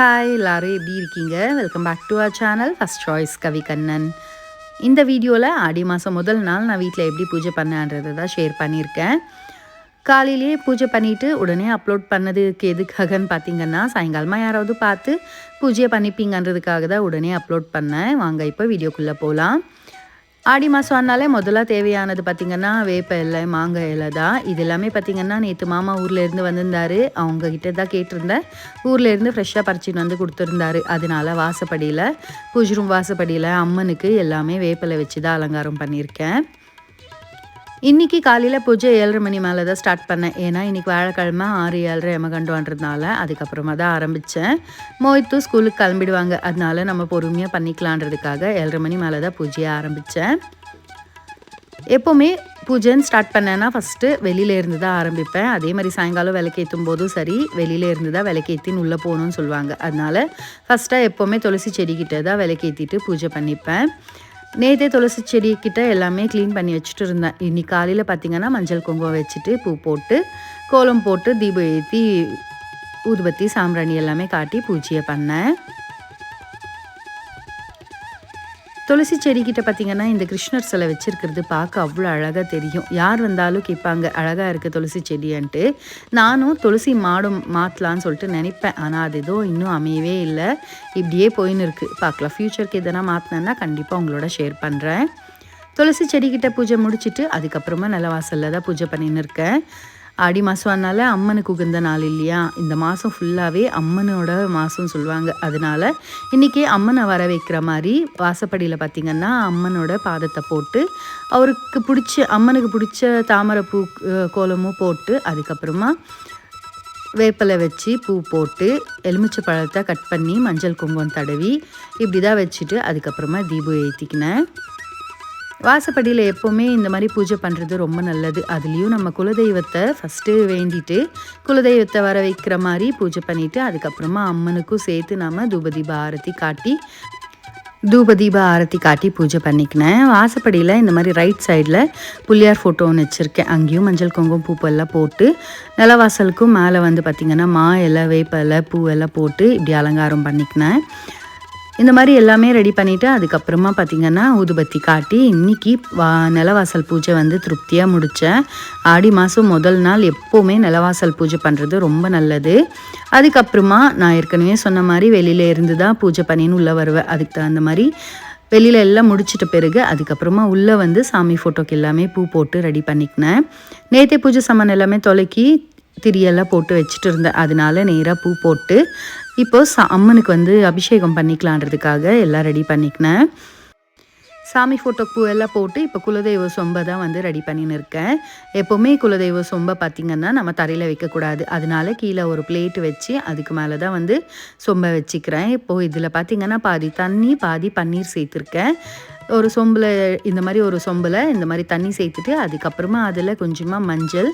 Hi எல்லாரும் எப்படி இருக்கீங்க? Welcome back to our channel first choice Kavi Kannan இந்த வீடியோவில் ஆடி மாதம் முதல் நாள் நான் வீட்டில் எப்படி பூஜை பண்ணேன்றதை தான் ஷேர் பண்ணியிருக்கேன். காலையிலேயே பூஜை பண்ணிவிட்டு உடனே அப்லோட் பண்ணதுக்கு எதுக்காகன்னு பார்த்தீங்கன்னா சாயங்காலமாக யாராவது பார்த்து பூஜையை பண்ணிப்பீங்கன்றதுக்காக தான் உடனே அப்லோட் பண்ணேன். வாங்க இப்போ வீடியோக்குள்ளே போகலாம் ஆடி மாதம் ஆனாலே முதல்ல தேவையானது பார்த்திங்கன்னா வேப்ப இலை மாங்காய் இலை தான். இது எல்லாமே பார்த்திங்கன்னா நேற்று மாமா ஊரில் இருந்து வந்திருந்தாரு. அவங்க தான் கேட்டிருந்தேன். ஊரில் இருந்து ஃப்ரெஷ்ஷாக பறிச்சின்னு வந்து கொடுத்துருந்தாரு. அதனால வாசப்படியில் பூஜ்ரூம் வாசப்படியில் அம்மனுக்கு எல்லாமே வேப்பிலை வச்சு தான் அலங்காரம் பண்ணியிருக்கேன். இன்றைக்கி காலையில் பூஜை ஏழரை மணி மேலே தான் ஸ்டார்ட் பண்ணேன். ஏன்னா இன்றைக்கி வாழைக்கிழமை ஆறு ஏழரை எமகண்டோன்றதுனால அதுக்கப்புறமா தான் ஆரம்பித்தேன் மோய்த்து ஸ்கூலுக்கு கிளம்பிடுவாங்க. அதனால நம்ம பொறுமையாக பண்ணிக்கலான்றதுக்காக ஏழரை மணி மேலே தான் பூஜையை ஆரம்பித்தேன் எப்போவுமே பூஜைன்னு ஸ்டார்ட் பண்ணேன்னா ஃபஸ்ட்டு வெளியில இருந்து தான் ஆரம்பிப்பேன். அதே மாதிரி சாயங்காலம் விளக்கேற்றும் போதும் சரி வெளியில இருந்து தான் விளக்கேற்றின்னு உள்ளே போகணும்னு சொல்லுவாங்க. அதனால ஃபஸ்ட்டாக எப்போவுமே துளசி செடிக்கிட்ட தான் விளக்கேற்றிட்டு பூஜை பண்ணிப்பேன். நேற்றே துளசி செடி கிட்ட எல்லாமே க்ளீன் பண்ணி வச்சுட்டு இருந்தேன். இன்னைக்கு காலையில் பார்த்திங்கன்னா மஞ்சள் குங்குமம் வச்சுட்டு பூ போட்டு கோலம் போட்டு தீபம் ஏற்றி ஊதுபத்தி சாம்பிராணி எல்லாமே காட்டி பூஜையை பண்ணேன். துளசி செடிக்கிட்ட பார்த்தீங்கன்னா இந்த கிருஷ்ணர் சிலை வச்சுருக்கிறது பார்க்க அவ்வளோ அழகாக தெரியும். யார் வந்தாலும் கேட்பாங்க அழகாக இருக்குது துளசி செடின்ட்டு நானும் துளசி மாடும் மாற்றலான்னு சொல்லிட்டு நினைப்பேன். ஆனால் அது ஏதோ இன்னும் அமையவே இல்லை. இப்படியே போயின்னு இருக்குது பார்க்கலாம். ஃப்யூச்சருக்கு எதனா மாற்றினேன்னா கண்டிப்பாக உங்களோட ஷேர் பண்ணுறேன் துளசி செடிக்கிட்ட பூஜை முடிச்சுட்டு அதுக்கப்புறமா நல்ல வாசலில் தான் பூஜை பண்ணின்னு இருக்கேன். ஆடி மாதம்னால அம்மனுக்கு உகந்த நாள் இல்லையா? இந்த மாதம் ஃபுல்லாகவே அம்மனோட மாதம் சொல்லுவாங்க. அதனால இன்றைக்கி அம்மனை வர வைக்கிற மாதிரி வாசப்படியில் பார்த்திங்கன்னா அம்மனோட பாதத்தை போட்டு அவருக்கு பிடிச்ச அம்மனுக்கு பிடிச்ச தாமரை பூ கோலமும் போட்டு அதுக்கப்புறமா வேப்பிலை வச்சு பூ போட்டு எலுமிச்சை பழத்தை கட் பண்ணி மஞ்சள் குங்குமம் தடவி இப்படி தான் வச்சுட்டு அதுக்கப்புறமா தீபம் ஏற்றிக்கினேன் வாசப்படியில் எப்போவுமே இந்த மாதிரி பூஜை பண்ணுறது ரொம்ப நல்லது. அதுலேயும் நம்ம குலதெய்வத்தை ஃபஸ்ட்டு வேண்டிட்டு குலதெய்வத்தை வர வைக்கிற மாதிரி பூஜை பண்ணிவிட்டு அதுக்கப்புறமா அம்மனுக்கும் சேர்த்து நாம் தூபதீப ஆரத்தி காட்டி தூபதீப ஆரத்தி காட்டி பூஜை பண்ணிக்கினேன். வாசப்படியில் இந்த மாதிரி ரைட் சைடில் புள்ளியார் ஃபோட்டோ ஒன்று வச்சுருக்கேன். அங்கேயும் மஞ்சள் குங்குமம் பூப்பெல்லாம் போட்டு நிலவாசலுக்கும் மேலே வந்து பார்த்திங்கன்னா மா இலை வேப்ப இலை பூ எல்லாம் போட்டு இப்படி அலங்காரம் பண்ணிக்கினேன். இந்த மாதிரி எல்லாமே ரெடி பண்ணிவிட்டு அதுக்கப்புறமா பார்த்திங்கன்னா ஊதுபத்தி காட்டி இன்றைக்கி வா நிலவாசல் பூஜை வந்து திருப்தியாக முடித்தேன் ஆடி மாதம் முதல் நாள் எப்போவுமே நிலவாசல் பூஜை பண்ணுறது ரொம்ப நல்லது. அதுக்கப்புறமா நான் ஏற்கனவே சொன்ன மாதிரி வெளியில இருந்து தான் பூஜை பண்ணின்னு உள்ளே வருவேன். அதுக்கு தகுந்த மாதிரி வெளியில் எல்லாம் முடிச்சிட்ட பிறகு அதுக்கப்புறமா உள்ளே வந்து சாமி ஃபோட்டோக்கு எல்லாமே பூ போட்டு ரெடி பண்ணிக்கினேன். நேற்றே பூஜை சாமான் எல்லாமே தொலைக்கி திரியெல்லாம் போட்டு வச்சுட்டு இருந்தேன். அதனால நேராக பூ போட்டு இப்போ ச அம்மனுக்கு வந்து அபிஷேகம் பண்ணிக்கலான்றதுக்காக எல்லாம் ரெடி பண்ணிக்கினேன். சாமி ஃபோட்டோ பூ எல்லாம் போட்டு இப்போ குலதெய்வ சொம்பை தான் வந்து ரெடி பண்ணின்னு இருக்கேன். எப்போவுமே குலதெய்வ சொம்பை பார்த்திங்கன்னா நம்ம தரையில் வைக்கக்கூடாது. அதனால கீழே ஒரு பிளேட்டு வச்சு அதுக்கு மேலே தான் வந்து சொம்பை வச்சுக்கிறேன். இப்போது இதில் பார்த்திங்கன்னா பாதி தண்ணி பாதி பன்னீர் சேர்த்துருக்கேன். ஒரு சொம்பில் இந்த மாதிரி ஒரு சொம்பில் இந்த மாதிரி தண்ணி சேர்த்துட்டு அதுக்கப்புறமா அதில் கொஞ்சமாக மஞ்சள்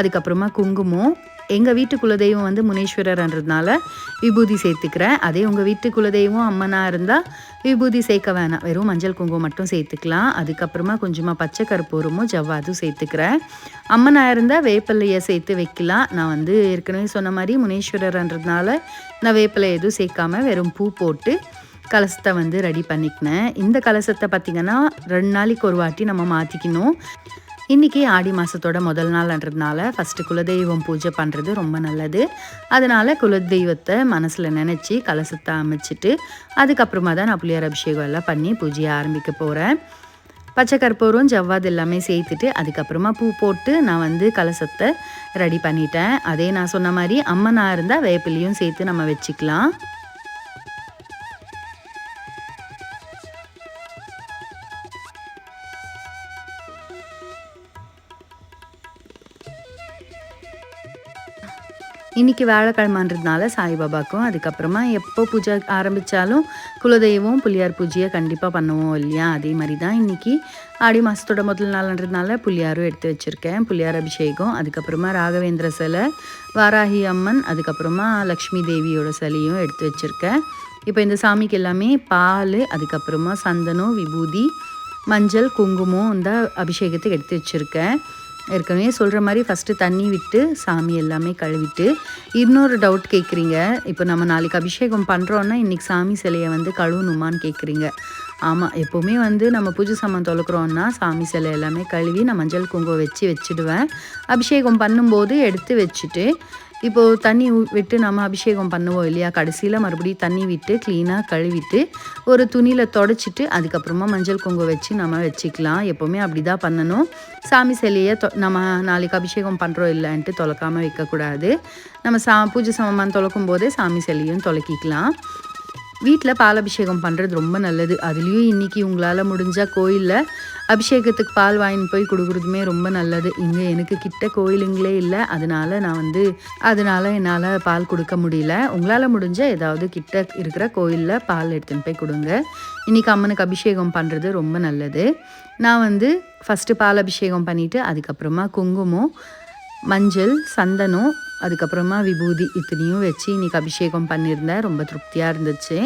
அதுக்கப்புறமா குங்குமம் எங்கள் வீட்டு குலதெய்வம் வந்து முனீஸ்வரர்ன்றதுனால விபூதி சேர்த்துக்கிறேன். அதே உங்கள் வீட்டு குலதெய்வம் அம்மனாக இருந்தால் விபூதி சேர்க்க வேணாம். வெறும் மஞ்சள் குங்குமம் மட்டும் சேர்த்துக்கலாம். அதுக்கப்புறமா கொஞ்சமாக பச்சை கருப்பூரமும் ஜவ்வாதும் சேர்த்துக்கிறேன். அம்மனாக இருந்தால் வேப்பிலையை சேர்த்து வைக்கலாம். நான் வந்து ஏற்கனவே சொன்ன மாதிரி முனீஸ்வரர்ன்றதுனால நான் வேப்பிலை எதுவும் சேர்க்காம வெறும் பூ போட்டு கலசத்தை வந்து ரெடி பண்ணிக்கினேன். இந்த கலசத்தை பார்த்திங்கன்னா ரெண்டு நாளைக்கு ஒரு வாட்டி நம்ம மாற்றிக்கணும் இன்றைக்கி ஆடி மாதத்தோட முதல் நாள்ன்றதுனால ஃபஸ்ட்டு குலதெய்வம் பூஜை பண்ணுறது ரொம்ப நல்லது. அதனால் குலதெய்வத்தை மனசில் நினச்சி கலசத்தை அமைச்சிட்டு அதுக்கப்புறமா தான் நான் புளியார் அபிஷேகம் எல்லாம் பண்ணி பூஜையை ஆரம்பிக்க போகிறேன் பச்சை கற்பூரம் ஜவ்வாது எல்லாமே சேர்த்துட்டு அதுக்கப்புறமா பூ போட்டு நான் வந்து கலசத்தை ரெடி பண்ணிட்டேன். அதே நான் சொன்ன மாதிரி அம்மனாக இருந்தால் வேப்பிலையும் சேர்த்து நம்ம வச்சுக்கலாம். இன்றைக்கி வியாழக்கிழமன்றதுனால சாய்பாபாக்கும் அதுக்கப்புறமா எப்போ பூஜை ஆரம்பித்தாலும் குலதெய்வம் புளியார் பூஜையை கண்டிப்பாக பண்ணுவோம் இல்லையா? அதே மாதிரி தான் இன்றைக்கி ஆடி மாதத்தோட முதல் நாள்ன்றதுனால புளியாரும் எடுத்து வச்சுருக்கேன். புளியார் அபிஷேகம் அதுக்கப்புறமா ராகவேந்திர சிலை வாராகி அம்மன் அதுக்கப்புறமா லக்ஷ்மி தேவியோட சிலையும் எடுத்து வச்சுருக்கேன். இப்போ இந்த சாமிக்கு எல்லாமே பால் அதுக்கப்புறமா சந்தனம் விபூதி மஞ்சள் குங்குமம் இந்த அபிஷேகத்துக்கு எடுத்து வச்சுருக்கேன். ஏற்கனவே சொல்கிற மாதிரி ஃபஸ்ட்டு தண்ணி விட்டு சாமி எல்லாமே கழுவிட்டு இன்னொரு டவுட் கேட்குறீங்க இப்போ நம்ம நாளைக்கு அபிஷேகம் பண்ணுறோன்னா இன்றைக்கி சாமி சிலையை வந்து கழுவணுமான்னு கேட்குறீங்க ஆமாம் எப்போவுமே வந்து நம்ம பூஜை சாமான் தொலைக்கிறோன்னா சாமி சிலை எல்லாமே கழுவி நான் மஞ்சள் குங்குமம் வச்சு வச்சுடுவேன். அபிஷேகம் பண்ணும்போது எடுத்து வச்சுட்டு இப்போது தண்ணி விட்டு நம்ம அபிஷேகம் பண்ணுவோம் இல்லையா? கடைசியில் மறுபடியும் தண்ணி விட்டு க்ளீனாக கழுவிட்டு ஒரு துணியில் தொடச்சிட்டு அதுக்கப்புறமா மஞ்சள் குங்குமம் வச்சு நம்ம வச்சுக்கலாம். எப்போவுமே அப்படி தான் பண்ணணும். சாமி சிலையை தொ நம்ம நாளைக்கு அபிஷேகம் பண்ணுறோம் இல்லைன்ட்டு தொலைக்காமல் வைக்கக்கூடாது. நம்ம சா பூஜை சமமான தொலைக்கும் போதே சாமி சிலையும் தொலைக்கிக்கலாம். வீட்டில் பால் அபிஷேகம் பண்ணுறது ரொம்ப நல்லது. அதுலேயும் இன்றைக்கி உங்களால் முடிஞ்சால் கோயிலில் அபிஷேகத்துக்கு பால் வாங்கின்னு போய் கொடுக்குறதுமே ரொம்ப நல்லது. இங்கே எனக்கு கிட்ட கோயிலுங்களே இல்லை. அதனால நான் வந்து அதனால என்னால் பால் கொடுக்க முடியல. உங்களால் முடிஞ்ச ஏதாவது கிட்ட இருக்கிற கோயிலில் பால் எடுத்துன்னு போய் கொடுங்க. இன்றைக்கி அம்மனுக்கு அபிஷேகம் பண்ணுறது ரொம்ப நல்லது. நான் வந்து ஃபஸ்ட்டு பால் அபிஷேகம் பண்ணிவிட்டு அதுக்கப்புறமா குங்குமம் மஞ்சள் சந்தனம் அதுக்கப்புறமா விபூதி இத்தனையும் வச்சு இன்றைக்கி அபிஷேகம் பண்ணியிருந்தேன். ரொம்ப திருப்தியாக இருந்துச்சு.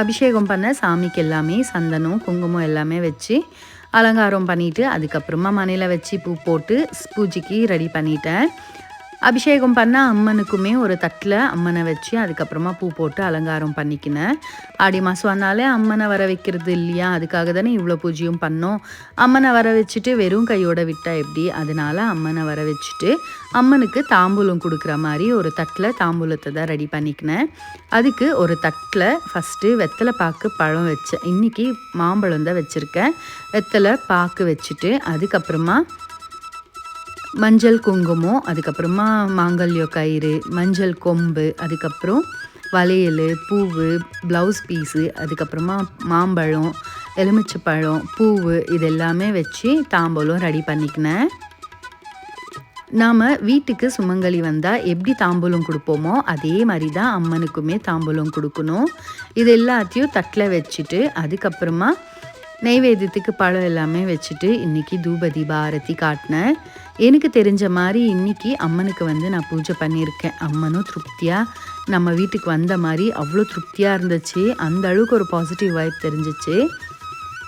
அபிஷேகம் பண்ண சாமிக்கு எல்லாமே சந்தனம் குங்குமம் எல்லாமே வச்சு அலங்காரம் பண்ணிவிட்டு அதுக்கப்புறமா மனையில் வச்சு பூ போட்டு பூஜைக்கு ரெடி பண்ணிட்டேன். அபிஷேகம் பண்ண அம்மனுக்குமே ஒரு தட்டில் அம்மனை வச்சு அதுக்கப்புறமா பூ போட்டு அலங்காரம் பண்ணிக்கினேன் ஆடி மாதம் வந்தாலே அம்மனை வர வைக்கிறது இல்லையா? அதுக்காக தானே இவ்வளோ பூஜையும் பண்ணோம். அம்மனை வர வச்சுட்டு வெறும் கையோட விட்டால் எப்படி? அதனால அம்மனை வர வச்சுட்டு அம்மனுக்கு தாம்பூலம் கொடுக்குற மாதிரி ஒரு தட்டில் தாம்பூலத்தை தான் ரெடி பண்ணிக்கினேன் அதுக்கு ஒரு தட்டில் ஃபஸ்ட்டு வெத்தலை பாக்கு பழம் வச்சேன் இன்றைக்கி மாம்பழம் தான் வச்சுருக்கேன். வெத்தலை பாக்கு வச்சுட்டு அதுக்கப்புறமா மஞ்சள் குங்குமம் அதுக்கப்புறமா மாங்கல்ய கயிறு மஞ்சள் கொம்பு அதுக்கப்புறம் வளையல் பூவு ப்ளவுஸ் பீஸு அதுக்கப்புறமா மாம்பழம் எலுமிச்சப்பழம் பூவு இது எல்லாமே வச்சு தாம்பூலம் ரெடி பண்ணிக்கினேன். நாம் வீட்டுக்கு சுமங்கலி வந்தால் எப்படி தாம்பூலம் கொடுப்போமோ அதே மாதிரி தான் அம்மனுக்குமே தாம்பூலம் கொடுக்கணும். இது எல்லாத்தையும் தட்டில் வச்சுட்டு அதுக்கப்புறமா நெய்வேத்தியத்துக்கு பழம் எல்லாமே வச்சுட்டு இன்றைக்கி தூப தீபாரதி காட்டினேன். எனக்கு தெரிஞ்ச மாதிரி இன்றைக்கி அம்மனுக்கு வந்து நான் பூஜை பண்ணியிருக்கேன். அம்மனும் திருப்தியாக நம்ம வீட்டுக்கு வந்த மாதிரி அவ்வளோ திருப்தியாக இருந்துச்சு. அந்த அளவுக்கு ஒரு பாசிட்டிவ் வைப் தெரிஞ்சிச்சு.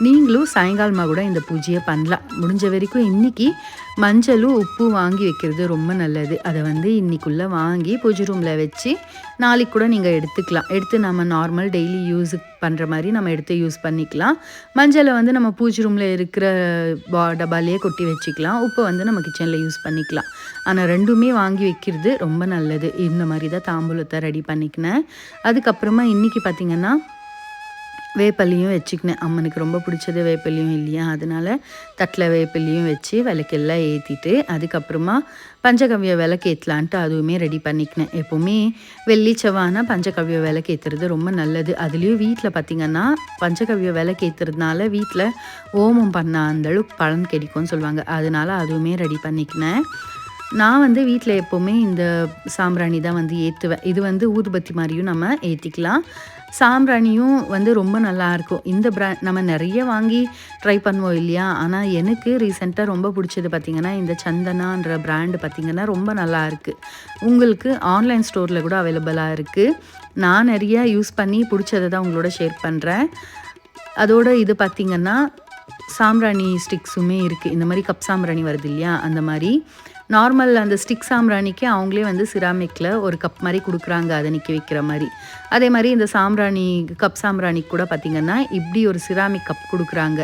நீங்களும் சாயங்காலமாக கூட இந்த பூஜையை பண்ணலாம். முடிஞ்ச வரைக்கும் இன்றைக்கி மஞ்சளும் உப்பு வாங்கி வைக்கிறது ரொம்ப நல்லது. அதை வந்து இன்றைக்குள்ளே வாங்கி பூஜை ரூமில் வச்சு நாளைக்கு கூட நீங்கள் எடுத்துக்கலாம். எடுத்து நம்ம நார்மல் டெய்லி யூஸ் பண்ணுற மாதிரி நம்ம எடுத்து யூஸ் பண்ணிக்கலாம். மஞ்சளை வந்து நம்ம பூஜை ரூமில் இருக்கிற பா டப்பாலேயே கொட்டி வச்சுக்கலாம். உப்பை வந்து நம்ம கிச்சனில் யூஸ் பண்ணிக்கலாம். ஆனால் ரெண்டுமே வாங்கி வைக்கிறது ரொம்ப நல்லது. இந்த மாதிரி தான் தாம்பூலத்தை ரெடி பண்ணிக்கினேன். அதுக்கப்புறமா இன்றைக்கி பார்த்திங்கன்னா வேப்பல்லியும் வச்சுக்கினேன். அம்மனுக்கு ரொம்ப பிடிச்சது வேப்பல்லியும் இல்லையா? அதனால் தட்டில் வேப்பல்லியும் வச்சு விளக்கெல்லாம் ஏற்றிட்டு அதுக்கப்புறமா பஞ்சகவ்ய விளக்கு ஏற்றலான்ட்டு அதுவுமே ரெடி பண்ணிக்கினேன். எப்போவுமே வெள்ளி செவ்வானா பஞ்சகவ்ய விளக்கு ஏற்றுறது ரொம்ப நல்லது. அதுலேயும் வீட்டில் பார்த்திங்கன்னா பஞ்சகவ்ய விளக்கு ஏற்றுறதுனால வீட்டில் ஓமம் பண்ண அந்தளவுக்கு பலன் கிடைக்கும்னு சொல்லுவாங்க. அதனால் அதுவுமே ரெடி பண்ணிக்கினேன். நான் வந்து வீட்டில் எப்போவுமே இந்த சாம்பிராணி தான் வந்து ஏற்றுவேன் இது வந்து ஊதுபத்தி மாதிரியும் நம்ம ஏற்றிக்கலாம் சாம்பிராணியும் வந்து ரொம்ப நல்லாயிருக்கும் இந்த ப்ராண்ட் நம்ம நிறைய வாங்கி ட்ரை பண்ணுவோம் இல்லையா? ஆனால் எனக்கு ரீசெண்டாக ரொம்ப பிடிச்சது பார்த்திங்கன்னா இந்த சந்தனான்ற பிராண்டு பார்த்திங்கன்னா ரொம்ப நல்லா இருக்குது உங்களுக்கு ஆன்லைன் ஸ்டோரில் கூட அவைலபிளாக இருக்குது நான் நிறைய யூஸ் பண்ணி பிடிச்சதை தான் உங்களோட ஷேர் பண்ணுறேன் அதோட இது பார்த்திங்கன்னா சாம்பிராணி ஸ்டிக்ஸுமே இருக்குது இந்த மாதிரி கப் சாம்பிராணி வருது இல்லையா? அந்த மாதிரி. நார்மல் அந்த ஸ்டிக் சாம்பிராணிக்கு அவங்களே வந்து சிராமிக்கில் ஒரு கப் மாதிரி கொடுக்குறாங்க அதை நிற்க வைக்கிற மாதிரி. அதே மாதிரி இந்த சாம்பிராணி கப் சாம்பிராணிக்கு கூட பார்த்திங்கன்னா இப்படி ஒரு சிராமிக் கப் கொடுக்குறாங்க.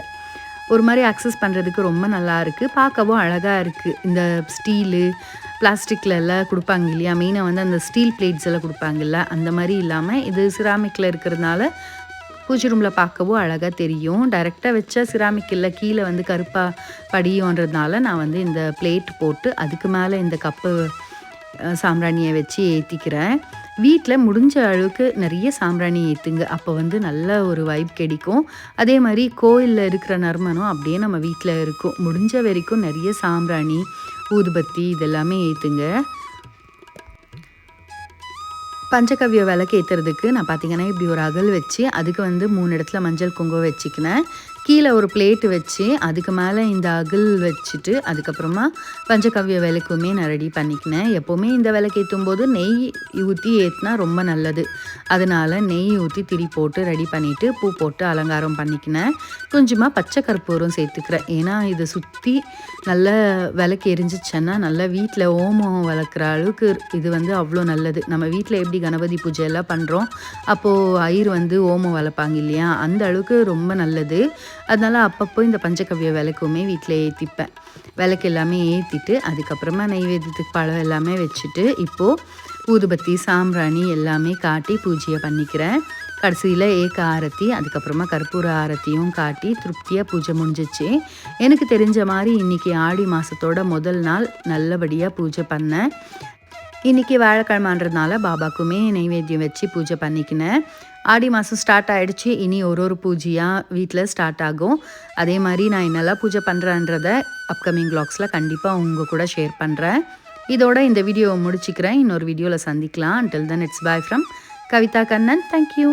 ஒரு மாதிரி அக்சஸ் பண்ணுறதுக்கு ரொம்ப நல்லா இருக்குது பார்க்கவும் அழகாக இருக்குது இந்த ஸ்டீலு பிளாஸ்டிக்கில் எல்லாம் கொடுப்பாங்க இல்லையா? மெயினாக வந்து அந்த ஸ்டீல் பிளேட்ஸ் எல்லாம் கொடுப்பாங்கல்ல? அந்த மாதிரி இல்லாமல் இது சிராமிக்கில் இருக்கிறதுனால பூஜை ரூமில் பார்க்கவும் அழகாக தெரியும். டைரெக்டாக வச்சா சிராமிக் இல்லை கீழே வந்து கருப்பாக படியுன்றதுனால நான் வந்து இந்த பிளேட் போட்டு அதுக்கு மேலே இந்த கப்பு சாம்ராணியை சாம்பிராணியை வச்சு ஏற்றிக்கிறேன் வீட்டில் முடிஞ்ச அளவுக்கு நிறைய சாம்பிராணி ஏற்றுங்க அப்போ வந்து நல்ல ஒரு வைப் கிடைக்கும். அதே மாதிரி கோயிலில் இருக்கிற நறுமணம் அப்படியே நம்ம வீட்டில் இருக்கும். முடிஞ்ச வரைக்கும் நிறைய சாம்பிராணி ஊதுபத்தி இதெல்லாமே ஏற்றுங்க பஞ்சகவ்ய விளக்கு ஏற்றுறதுக்கு நான் பார்த்தீங்கன்னா இப்படி ஒரு அகல் வச்சு அதுக்கு வந்து மூணு இடத்துல மஞ்சள் குங்குமம் வச்சுக்கினேன். கீழே ஒரு பிளேட்டு வச்சு அதுக்கு மேலே இந்த அகல் வச்சுட்டு அதுக்கப்புறமா பஞ்சகவ்ய விளக்குமே நான் ரெடி பண்ணிக்கினேன். எப்போவுமே இந்த விளக்கு ஏற்றும் போது நெய் ஊற்றி ஏற்றினா ரொம்ப நல்லது. அதனால நெய் ஊற்றி திரி போட்டு ரெடி பண்ணிவிட்டு பூ போட்டு அலங்காரம் பண்ணிக்கினேன். கொஞ்சமாக பச்சை கற்பூரம் சேர்த்துக்கிறேன். ஏன்னா இதை சுற்றி நல்ல விளக்கு எரிஞ்சிச்சேன்னா நல்லா வீட்டில் ஓமம் வளர்க்குற அளவுக்கு இது வந்து அவ்வளோ நல்லது. நம்ம வீட்டில் எப்படி கணபதி பூஜை எல்லாம் பண்ணுறோம் அப்போது ஐயர் வந்து ஓமம் வளர்ப்பாங்க இல்லையா? அந்த அளவுக்கு ரொம்ப நல்லது. அதனால அப்பப்போ இந்த பஞ்சகவ்ய விளக்குமே வீட்டில் ஏற்றிப்பேன் விளக்கு எல்லாமே ஏற்றிட்டு அதுக்கப்புறமா நெய்வேத்தியத்துக்கு பழம் எல்லாமே வச்சுட்டு இப்போது ஊதுபத்தி சாம்பிராணி எல்லாமே காட்டி பூஜையை பண்ணிக்கிறேன். கடைசியில் ஏக ஆரத்தி அதுக்கப்புறமா கற்பூர ஆரத்தியும் காட்டி திருப்தியாக பூஜை முடிஞ்சிச்சு. எனக்கு தெரிஞ்ச மாதிரி இன்றைக்கி ஆடி மாதத்தோட முதல் நாள் நல்லபடியாக பூஜை பண்ணேன். இன்றைக்கி வாழைக்கிழமான்றதுனால பாபாக்குமே நைவேத்தியம் வச்சு பூஜை பண்ணிக்கினேன். ஆடி மாதம் ஸ்டார்ட் ஆகிடுச்சு இனி ஒரு ஒரு பூஜையாக வீட்டில் ஸ்டார்ட் ஆகும். அதே மாதிரி நான் என்னெல்லாம் பூஜை பண்ணுறேன்றத அப்கமிங் வ்ளாக்ஸில் கண்டிப்பாக உங்கள் கூட ஷேர் பண்ணுறேன் இதோட இந்த வீடியோவை முடிச்சுக்கிறேன். இன்னொரு வீடியோவில் சந்திக்கலாம். Until then it's bye from Kavitha Kannan. Thank you